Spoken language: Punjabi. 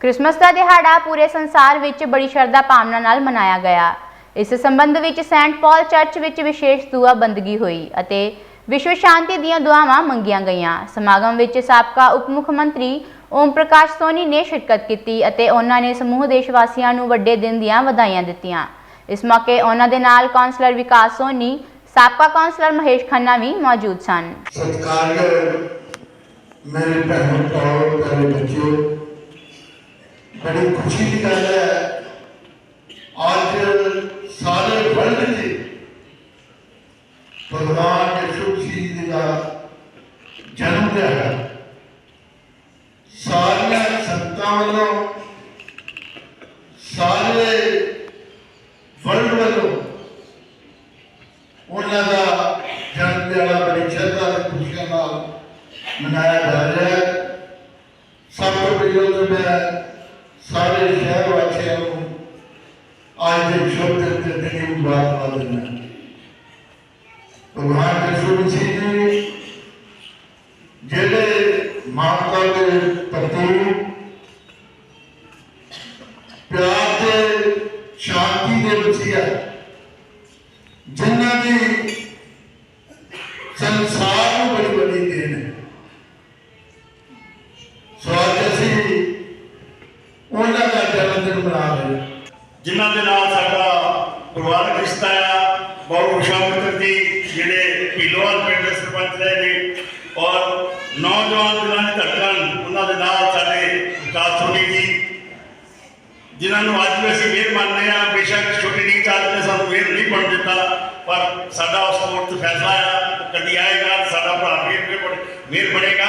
ਕ੍ਰਿਸਮਸ ਦਾ ਦਿਹਾੜਾ ਪੂਰੇ ਸੰਸਾਰ ਵਿੱਚ ਬੜੀ ਸ਼ਰਧਾ ਭਾਵਨਾ ਨਾਲ ਮਨਾਇਆ ਗਿਆ। ਇਸ ਸੰਬੰਧ ਵਿੱਚ ਸੈਂਟ ਪਾਲ ਚਰਚ ਵਿੱਚ ਵਿਸ਼ੇਸ਼ ਦੁਆ ਬੰਦਗੀ ਹੋਈ ਅਤੇ ਵਿਸ਼ਵ ਸ਼ਾਂਤੀ ਦੀਆਂ ਦੁਆਵਾਂ ਮੰਗੀਆਂ ਗਈਆਂ। ਸਮਾਗਮ ਵਿੱਚ ਸਾਬਕਾ ਉਪ ਮੁੱਖ ਮੰਤਰੀ ਓਮ ਪ੍ਰਕਾਸ਼ ਸੋਨੀ ਨੇ ਸ਼ਿਰਕਤ ਕੀਤੀ ਅਤੇ ਉਹਨਾਂ ਨੇ ਸਮੂਹ ਦੇਸ਼ ਵਾਸੀਆਂ ਨੂੰ ਵੱਡੇ ਦਿਨ ਦੀਆਂ ਵਧਾਈਆਂ ਦਿੱਤੀਆਂ। ਇਸ ਮੌਕੇ ਉਹਨਾਂ ਦੇ ਨਾਲ ਕਾਉਂਸਲਰ ਵਿਕਾਸ ਸੋਨੀ, ਸਾਬਕਾ ਕਾਉਂਸਲਰ ਮਹੇਸ਼ ਖੰਨਾ ਵੀ ਮੌਜੂਦ ਸਨ। ਸਤਿਕਾਰਯੋਗ ਮੇਰੇ ਭੈਣ ਭਰਾਓ ਪਿਆਰੇ ਬੱਚਿਓ ਬੜੀ ਖੁਸ਼ੀ ਦੀ ਗੱਲ ਹੈ, ਅੱਜ ਸਾਰੇ ਵਰਲਡ ਦੇ ਭਗਵਾਨ ਯਿਸੂ ਮਸੀਹ ਜੀ ਦਾ ਜਨਮ ਦਿਹਾੜਾ ਸਾਰੀਆਂ ਸੰਤਾਂ ਵੱਲੋਂ, ਸਾਰੇ ਵਰਲਡ ਵੱਲੋਂ ਉਹਨਾਂ ਦਾ ਜਨਮ ਦਿਹਾੜਾ ਬੜੀ ਸ਼ਰਧਾ ਤੇ ਖੁਸ਼ੀਆਂ ਨਾਲ ਮਨਾਇਆ ਜਾ ਰਿਹਾ ਹੈ। ਸਭ ਤੋਂ ਪਹਿਲਾਂ ਤਾਂ ਮੈਂ ਸਾਰੇ ਸ਼ਹਿਰ ਵਾਸੀਆਂ ਨੂੰ ਅੱਜ ਦੇ ਸ਼ੁਭ ਦਿਨ ਤੇ ਮੁਬਾਰਕਬਾਦ ਦਿੰਦਾ ਭਗਵਾਨ ਯਿਸੂ ਮਸੀਹ ਜੀ ਜਿਹੜੇ ਮਾਨਵਤਾ ਦੇ ਪ੍ਰਤੀਕ ਪਿਆਰ ਤੇ ਸ਼ਾਂਤੀ ਦੇ ਵਸੀਆ ਜਿਨ੍ਹਾਂ ਦੀ ਦਾ ਜਨਮ ਦਿਨ ਮਨਾ ਰਹੇ ਹਾਂ ਜਿਨ੍ਹਾਂ ਦੇ ਨਾਲ ਸਾਡਾ ਪਰਿਵਾਰਕ ਰਿਸ਼ਤਾ ਆ, ਬਹੁਤ ਉਸ਼ਾ ਮਿੱਤਰ ਜੀ ਜਿਹੜੇ ਪੀਲੋਵਾਲ ਪਿੰਡ ਦੇ ਸਰਪੰਚ ਰਹੇ ਨੇ ਔਰ ਨੌਜਵਾਨ ਦਿਲਾਂ ਦੀ ਧੜਕਣ, ਉਹਨਾਂ ਦੇ ਨਾਲ ਸਾਡੇ ਵਿਕਾਸ ਸੋਨੀ ਜੀ, ਜਿਨ੍ਹਾਂ ਨੂੰ ਅੱਜ ਵੀ ਅਸੀਂ ਮਿਹਰ ਮੰਨਦੇ ਆ ਬੇਸ਼ੱਕ ਛੋਟੀ ਜਿਹੀ ਚਾਲ ਨੇ ਸਾਨੂੰ ਮਿਹਰ ਨਹੀਂ ਬਣ ਦਿੱਤਾ, ਪਰ ਸਾਡਾ ਉਸ ਕੋਰਟ 'ਚ ਫੈਸਲਾ ਆ, ਕਦੀ ਆਏਗਾ ਤਾਂ ਸਾਡਾ ਭਰਾ ਮਿਹਰ ਮਿਹਰ ਬਣੇਗਾ।